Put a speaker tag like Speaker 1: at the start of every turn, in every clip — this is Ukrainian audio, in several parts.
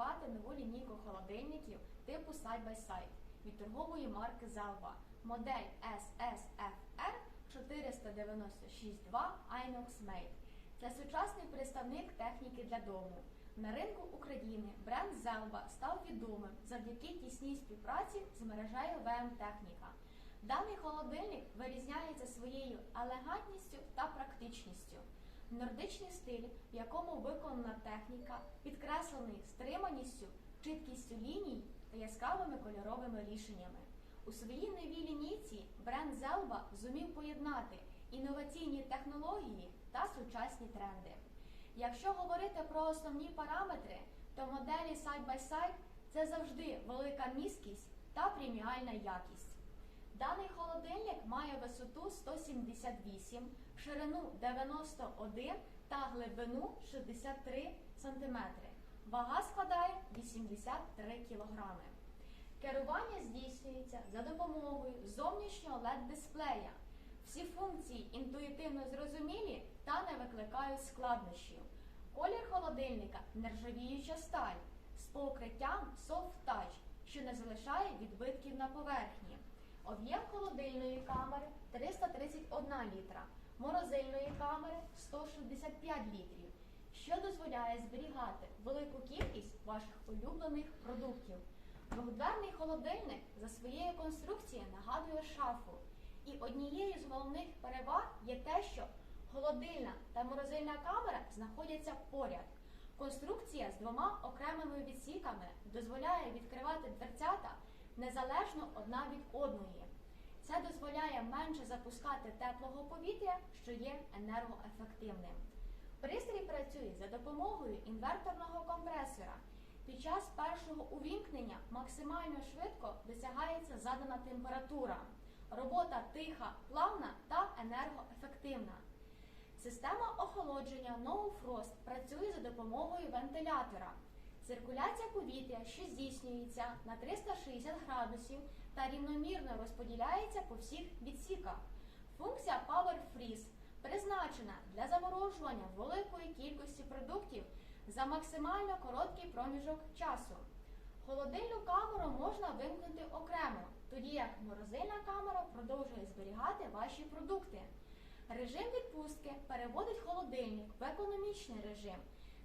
Speaker 1: презентувати нову лінійку холодильників типу Side by Side від торгової марки Zalba, модель SSFR 496-2 Inox Made. Це сучасний представник техніки для дому. На ринку України бренд Zalba став відомим завдяки тісній співпраці з мережею ВМ Техніка. Даний холодильник вирізняється своєю елегантністю та практичністю. Нордичний стиль, в якому виконана техніка, підкреслений стриманістю, чіткістю ліній та яскравими кольоровими рішеннями. У своїй новій лінійці бренд Zelba зумів поєднати інноваційні технології та сучасні тренди. Якщо говорити про основні параметри, то моделі Side by Side це завжди велика міськість та преміальна якість. Даний холодильник має висоту 178, ширину 91 та глибину 63 см. Вага складає 83 кг. Керування здійснюється за допомогою зовнішнього LED-дисплея. Всі функції інтуїтивно зрозумілі та не викликають складнощів. Колір холодильника нержавіюча сталь з покриттям Soft Touch, що не залишає відбитків на поверхні. Об'єм холодильної камери 331 літра, морозильної камери 165 літрів, що дозволяє зберігати велику кількість ваших улюблених продуктів. Двохдверний холодильник за своєю конструкцією нагадує шафу. І однією з головних переваг є те, що холодильна та морозильна камера знаходяться поряд. Конструкція з двома окремими відсіками дозволяє відкривати дверцята незалежно одна від одної. Це дозволяє менше запускати теплого повітря, що є енергоефективним. Пристрій працює за допомогою інверторного компресора. Під час першого увімкнення максимально швидко досягається задана температура. Робота тиха, плавна та енергоефективна. Система охолодження No Frost працює за допомогою вентилятора. Циркуляція повітря, що здійснюється на 360 градусів та рівномірно розподіляється по всіх відсіках. Функція Power Freeze призначена для заморожування великої кількості продуктів за максимально короткий проміжок часу. Холодильну камеру можна вимкнути окремо, тоді як морозильна камера продовжує зберігати ваші продукти. Режим відпустки переводить холодильник в економічний режим.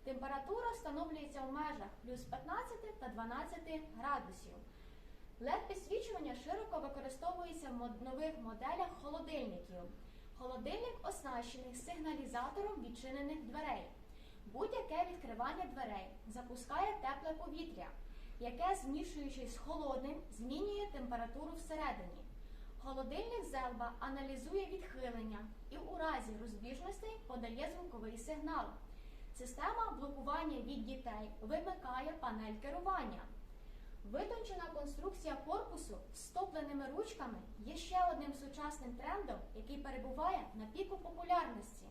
Speaker 1: Температура встановлюється в межах плюс 15 та 12 градусів. LED-підсвічування широко використовується в нових моделях холодильників. Холодильник оснащений сигналізатором відчинених дверей. Будь-яке відкривання дверей запускає тепле повітря, яке, змішуючись з холодним, змінює температуру всередині. Холодильник Зелба аналізує відхилення і у разі розбіжностей подає звуковий сигнал. Система блокування від дітей вимикає панель керування. Витончена конструкція корпусу з стопленими ручками є ще одним сучасним трендом, який перебуває на піку популярності.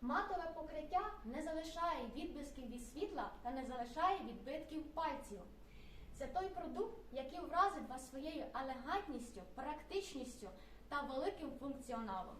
Speaker 1: Матове покриття не залишає відблисків від світла та не залишає відбитків пальців. Це той продукт, який вразить вас своєю елегантністю, практичністю та великим функціоналом.